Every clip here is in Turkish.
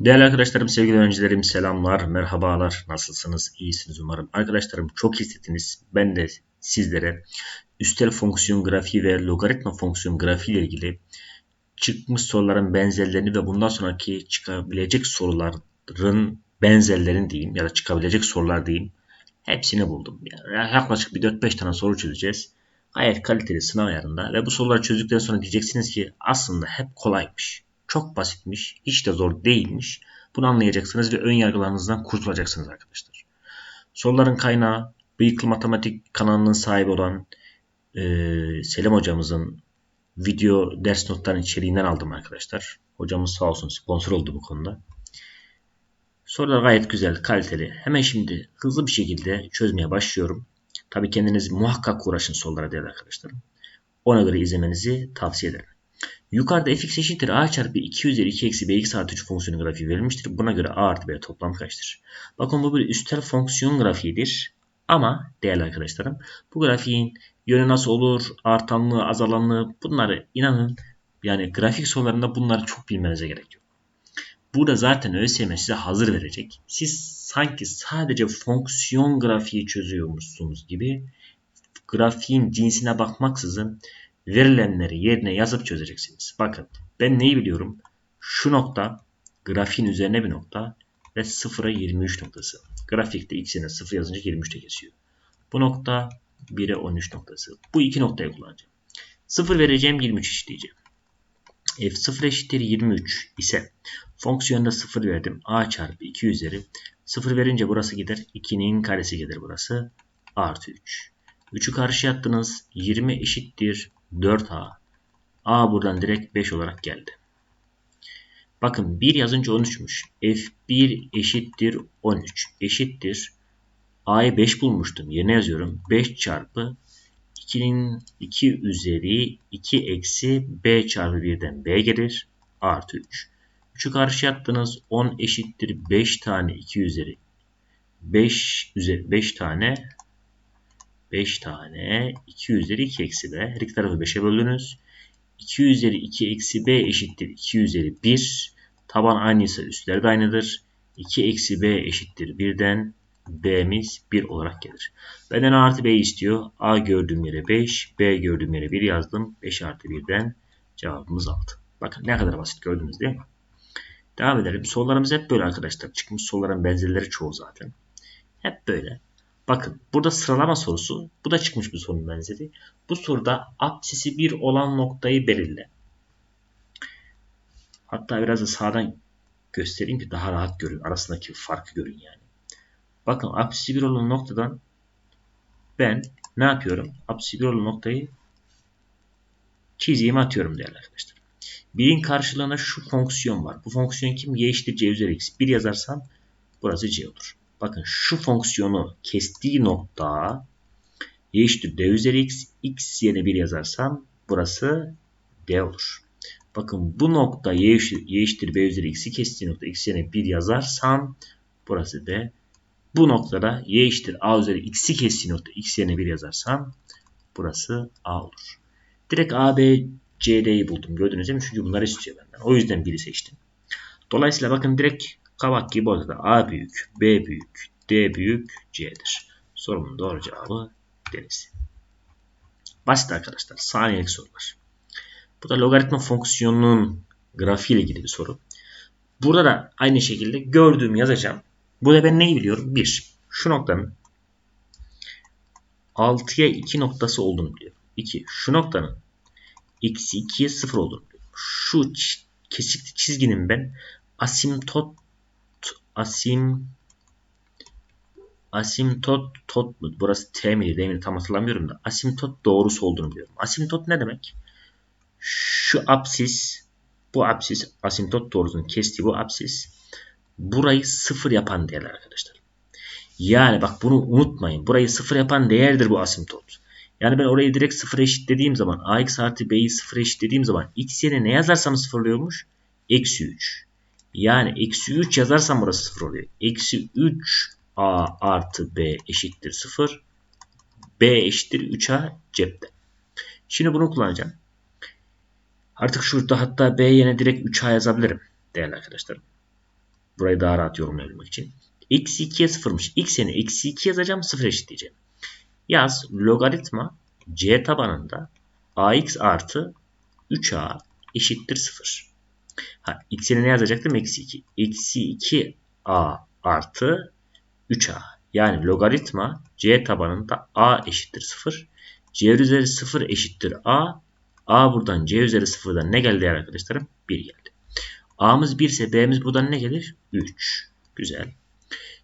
Değerli arkadaşlarım, sevgili öğrencilerim, selamlar, merhabalar. Nasılsınız? İyisiniz umarım. Arkadaşlarım çok istediniz. Ben de sizlere üstel fonksiyon grafiği ve logaritma fonksiyon grafiği ile ilgili çıkmış soruların benzerlerini ve bundan sonraki çıkabilecek soruların benzerlerini diyeyim ya da çıkabilecek sorular diyeyim. Hepsini buldum. Yani yaklaşık bir 4-5 tane soru çözeceğiz. Gayet kaliteli sınav ayarında ve bu soruları çözdükten sonra diyeceksiniz ki aslında hep kolaymış çok basitmiş, hiç de zor değilmiş. Bunu anlayacaksınız ve ön yargılarınızdan kurtulacaksınız arkadaşlar. Soruların kaynağı Bıyıklı Matematik kanalının sahibi olan e, Selim hocamızın video ders notlarının içeriğinden aldım arkadaşlar. Hocamız sağ olsun sponsor oldu bu konuda. Sorular gayet güzel, kaliteli. Hemen şimdi hızlı bir şekilde çözmeye başlıyorum. Tabii kendiniz muhakkak uğraşın sorulara değerli arkadaşlarım. Ona göre izlemenizi tavsiye ederim. Yukarıda fx eşittir a çarpı 2 üzeri 2 eksi bx artı 3 fonksiyonu grafiği verilmiştir. Buna göre a artı b toplam kaçtır? Bakın bu bir üstel fonksiyon grafiğidir. Ama değerli arkadaşlarım bu grafiğin yönü nasıl olur, artanlığı, azalanlığı bunları inanın yani grafik sorularında bunları çok bilmenize gerek yok. Burada zaten ÖSYM size hazır verecek. Siz sanki sadece fonksiyon grafiği çözüyormuşsunuz gibi grafiğin cinsine bakmaksızın verilenleri yerine yazıp çözeceksiniz. Bakın ben neyi biliyorum? Şu nokta grafiğin üzerine bir nokta ve 0'a 23 noktası. Grafikte x'ine 0 yazınca 23'te kesiyor. Bu nokta 1'e 13 noktası. Bu iki noktayı kullanacağım. 0 vereceğim 23 eşitleyeceğim. f0 eşittir 23 ise fonksiyonda 0 verdim. a çarpı 2 üzeri 0 verince burası gider. 2'nin karesi gelir burası. Artı 3. 3'ü karşıya attınız. 20 eşittir 4A. A buradan direkt 5 olarak geldi. Bakın 1 yazınca 13'müş. F1 eşittir 13 eşittir. A'yı 5 bulmuştum. Yerine yazıyorum. 5 çarpı 2'nin 2 üzeri 2 eksi B çarpı 1'den B gelir. Artı 3. 3'ü karşı attınız. 10 eşittir 5 tane 2 üzeri 5 üzeri 5 tane 5 tane 2 üzeri 2 eksi b. Her iki tarafı 5'e böldünüz. 2 üzeri 2 eksi b eşittir 2 üzeri 1. Taban aynıysa üstler de aynıdır. 2 eksi b eşittir 1'den b'miz 1 olarak gelir. Benden a artı b istiyor. a gördüğüm yere 5, b gördüğüm yere 1 yazdım. 5 artı 1'den cevabımız 6. Bakın ne kadar basit gördünüz değil mi? Devam edelim. Sorularımız hep böyle arkadaşlar. Çıkmış soruların benzerleri çoğu zaten. Hep böyle. Bakın burada sıralama sorusu. Bu da çıkmış bir sorunun benzeri. Bu soruda apsisi 1 olan noktayı belirle. Hatta biraz da sağdan göstereyim ki daha rahat görün. Arasındaki farkı görün yani. Bakın apsisi 1 olan noktadan ben ne yapıyorum? Apsisi 1 olan noktayı çizeyim atıyorum değerli arkadaşlar. 1'in karşılığında şu fonksiyon var. Bu fonksiyon kim? y eşittir c üzeri x. 1 yazarsam burası c olur. Bakın şu fonksiyonu kestiği nokta y eşittir d üzeri x. x yerine 1 yazarsam burası d olur. Bakın bu nokta y eşittir, b üzeri x'i kestiği nokta x yerine 1 yazarsam burası d. Bu noktada y eşittir a üzeri x'i kestiği nokta x yerine 1 yazarsam burası a olur. Direkt a, b, c, d'yi buldum. Gördünüz değil mi? Çünkü bunları istiyor benden. O yüzden biri seçtim. Dolayısıyla bakın direkt Kabak gibi ortada A büyük, B büyük, D büyük, C'dir. Sorumun doğru cevabı deniz. Basit arkadaşlar. Saniyelik sorular. Bu da logaritma fonksiyonunun grafiği ile ilgili bir soru. Burada da aynı şekilde gördüğüm yazacağım. Burada ben neyi biliyorum? 1. Şu noktanın 6'ya 2 noktası olduğunu biliyorum. 2. Şu noktanın eksi 2'ye 0 olduğunu biliyorum. Şu kesikli çizginin ben asimtot asim asimtot tot mu? Burası T miydi değil mi? Tam hatırlamıyorum da. Asimtot doğrusu olduğunu biliyorum. Asimtot ne demek? Şu apsis bu apsis asimtot doğrusunun kestiği bu apsis burayı sıfır yapan değerler arkadaşlar. Yani bak bunu unutmayın. Burayı sıfır yapan değerdir bu asimtot. Yani ben orayı direkt sıfır eşitlediğim zaman ax artı b'yi sıfır eşitlediğim zaman x yerine ne yazarsam sıfırlıyormuş? Eksi 3. Yani eksi 3 yazarsam burası 0 oluyor. Eksi 3 a artı b eşittir 0. b eşittir 3a cepte. Şimdi bunu kullanacağım. Artık şurada hatta b yerine direkt 3a yazabilirim değerli arkadaşlarım. Burayı daha rahat yorumlayabilmek için. Eksi 2'ye 0'mış. X yerine eksi 2 yazacağım 0 eşitleyeceğim. Yaz logaritma c tabanında ax artı 3a eşittir 0. Ha, x yerine ne yazacaktım? Eksi 2. Eksi 2a artı 3a. Yani logaritma c tabanında a eşittir 0. c üzeri 0 eşittir a. a buradan c üzeri 0'dan ne geldi arkadaşlarım? 1 geldi. a'mız 1 ise b'miz buradan ne gelir? 3. Güzel.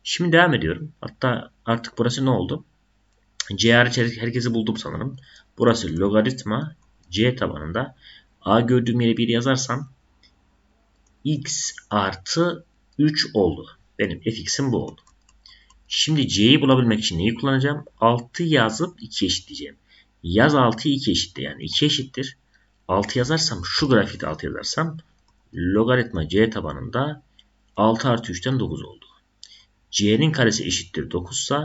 Şimdi devam ediyorum. Hatta artık burası ne oldu? C hariç herkesi buldum sanırım. Burası logaritma C tabanında. A gördüğüm yere 1 yazarsam x artı 3 oldu. Benim fx'im bu oldu. Şimdi c'yi bulabilmek için neyi kullanacağım? 6 yazıp 2 eşitleyeceğim. Yaz 6'yı 2 eşitte yani 2 eşittir. 6 yazarsam şu grafikte 6 yazarsam logaritma c tabanında 6 artı 3'ten 9 oldu. c'nin karesi eşittir 9 ise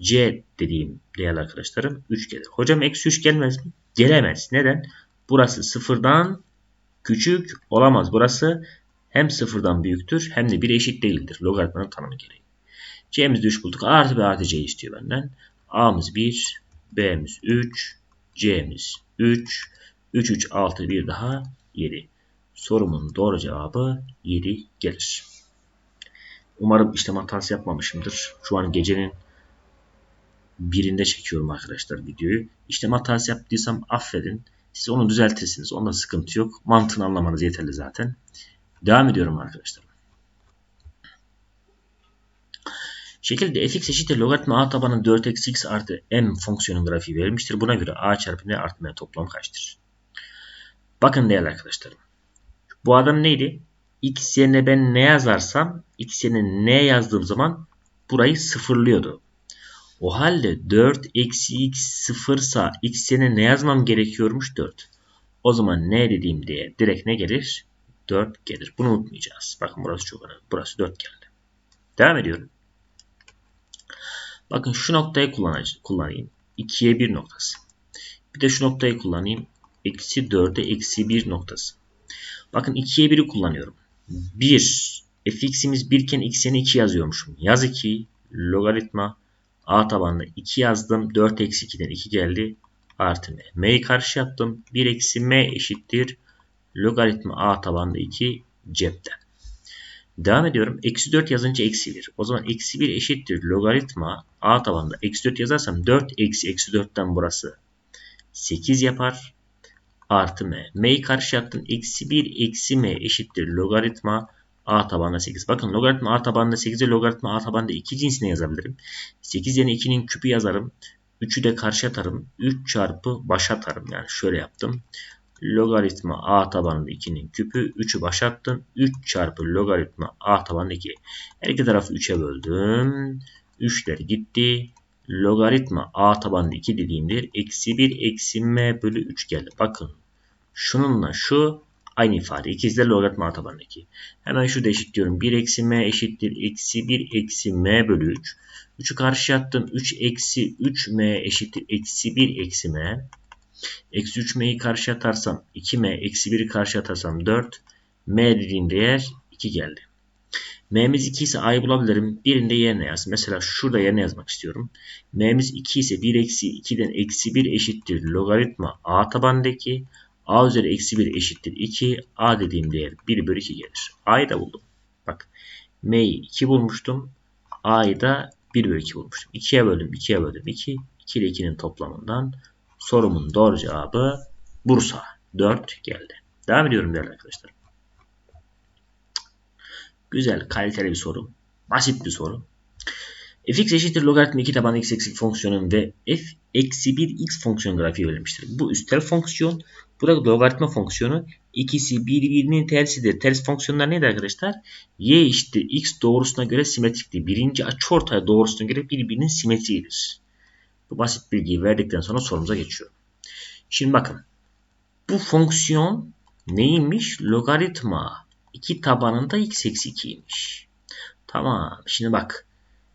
c dediğim değerli arkadaşlarım 3 gelir. Hocam eksi 3 gelmez mi? Gelemez. Neden? Burası sıfırdan küçük olamaz. Burası hem sıfırdan büyüktür hem de bir eşit değildir. Logaritmanın tanımı gereği. C'miz 3 bulduk. A artı B artı C istiyor benden. A'mız 1, B'miz 3, C'miz 3, 3, 3, 6, 1 daha 7. Sorumun doğru cevabı 7 gelir. Umarım işlem hatası yapmamışımdır. Şu an gecenin birinde çekiyorum arkadaşlar videoyu. İşlem hatası yaptıysam affedin. Siz onu düzeltirsiniz. Onda sıkıntı yok. Mantığını anlamanız yeterli zaten. Devam ediyorum arkadaşlar. Şekilde fx eşittir logaritma a tabanı 4 eksi x artı m fonksiyonun grafiği verilmiştir. Buna göre a çarpı n artı m toplam kaçtır? Bakın değerli arkadaşlarım. Bu adam neydi? x yerine ben ne yazarsam x yerine ne yazdığım zaman burayı sıfırlıyordu. O halde 4 eksi x sıfırsa x yerine ne yazmam gerekiyormuş 4. O zaman ne dediğim diye direkt ne gelir? 4 gelir. Bunu unutmayacağız. Bakın burası çok önemli. Burası 4 geldi. Devam ediyorum. Bakın şu noktayı kullanayım. 2'ye 1 noktası. Bir de şu noktayı kullanayım. Eksi 4'e eksi 1 noktası. Bakın 2'ye 1'i kullanıyorum. 1 fx'imiz 1 iken x'ini 2 yazıyormuşum. Yaz 2 logaritma a tabanında 2 yazdım. 4 eksi 2'den 2 geldi. Artı m. m'yi karşı yaptım. 1 eksi m eşittir. Logaritma a tabanında 2 cepten. Devam ediyorum. Eksi 4 yazınca eksi 1. O zaman eksi 1 eşittir. Logaritma a tabanında eksi 4 yazarsam 4 eksi eksi 4'ten burası 8 yapar. Artı m. m'yi karşı yaptım. Eksi 1 eksi m eşittir. Logaritma a tabanında 8. Bakın logaritma a tabanında 8'e logaritma a tabanında 2 cinsine yazabilirim. 8 yerine 2'nin küpü yazarım. 3'ü de karşı atarım. 3 çarpı baş atarım. Yani şöyle yaptım logaritma a tabanında 2'nin küpü 3'ü başlattım. 3 çarpı logaritma a tabanında 2. Her iki tarafı 3'e böldüm. 3'ler gitti. Logaritma a tabanında 2 dediğimdir. Eksi 1 eksi m bölü 3 geldi. Bakın şununla şu aynı ifade. De logaritma a tabanında 2. Hemen şu da eşitliyorum. 1 eksi m eşittir. Eksi 1 eksi m bölü 3. 3'ü karşı attım. 3 eksi 3m eşittir. Eksi 1 eksi m. Eksi 3m'yi karşı atarsam 2m eksi 1'i karşı atarsam 4. m dediğim değer 2 geldi. m'miz 2 ise a'yı bulabilirim. Birinde yerine yaz. Mesela şurada yerine yazmak istiyorum. m'miz 2 ise 1 eksi 2'den eksi 1 eşittir. Logaritma a tabandaki a üzeri eksi 1 eşittir 2. a dediğim değer 1 bölü 2 gelir. a'yı da buldum. Bak m'yi 2 bulmuştum. a'yı da 1 bölü 2 bulmuştum. 2'ye böldüm 2'ye böldüm 2. 2 ile 2'nin toplamından Sorumun doğru cevabı Bursa. 4 geldi. Devam ediyorum değerli arkadaşlar. Güzel, kaliteli bir soru. Basit bir soru. fx eşittir logaritma 2 taban x eksi fonksiyonun ve f eksi 1 x fonksiyon grafiği verilmiştir. Bu üstel fonksiyon, bu da logaritma fonksiyonu. İkisi birbirinin tersidir. Ters fonksiyonlar neydi arkadaşlar? y eşittir x doğrusuna göre simetrikti. Birinci açıortay doğrusuna göre birbirinin simetriğidir. Bu basit bilgiyi verdikten sonra sorumuza geçiyorum. Şimdi bakın. Bu fonksiyon neymiş? Logaritma 2 tabanında x eksi 2'ymiş. Tamam. Şimdi bak.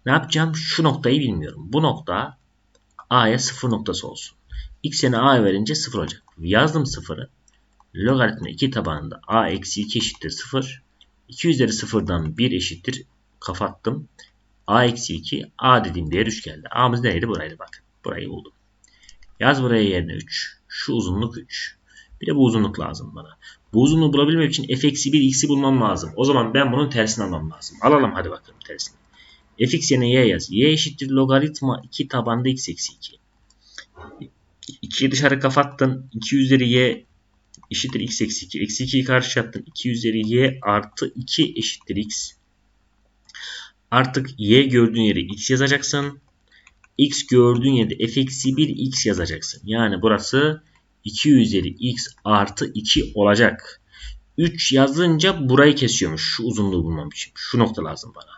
Ne yapacağım? Şu noktayı bilmiyorum. Bu nokta a'ya 0 noktası olsun. x'e a verince 0 olacak. Yazdım 0'ı. Logaritma 2 tabanında a eksi 2 eşittir 0. 2 üzeri 0'dan 1 eşittir. Kapattım. A eksi 2. A dediğim değer 3 geldi. A'mız neydi? Buraydı bak. Burayı buldum. Yaz buraya yerine 3. Şu uzunluk 3. Bir de bu uzunluk lazım bana. Bu uzunluğu bulabilmem için f eksi 1 x'i bulmam lazım. O zaman ben bunun tersini almam lazım. Alalım hadi bakalım tersini. fx yerine y yaz. y eşittir logaritma 2 tabanda x eksi 2. 2'yi dışarı kapattın. 2 üzeri y eşittir x eksi 2. Eksi 2'yi karşı attın. 2 üzeri y artı 2 eşittir x. Artık y gördüğün yere x yazacaksın. X gördüğün yerde f eksi 1 x yazacaksın. Yani burası 2 üzeri x artı 2 olacak. 3 yazınca burayı kesiyormuş. Şu uzunluğu bulmam için. Şu nokta lazım bana.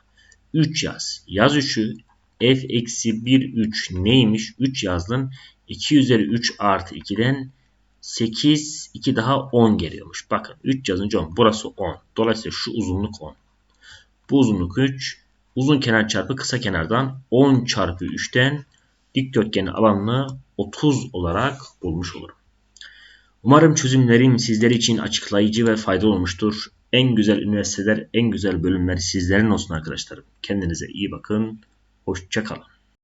3 yaz. Yaz 3'ü f eksi 1 3 neymiş? 3 yazdın. 2 üzeri 3 artı 2'den 8 2 daha 10 geliyormuş. Bakın 3 yazınca 10. Burası 10. Dolayısıyla şu uzunluk 10. Bu uzunluk 3. Uzun kenar çarpı kısa kenardan 10 çarpı 3'ten dikdörtgenin alanını 30 olarak bulmuş olurum. Umarım çözümlerim sizler için açıklayıcı ve faydalı olmuştur. En güzel üniversiteler, en güzel bölümler sizlerin olsun arkadaşlarım. Kendinize iyi bakın. Hoşçakalın.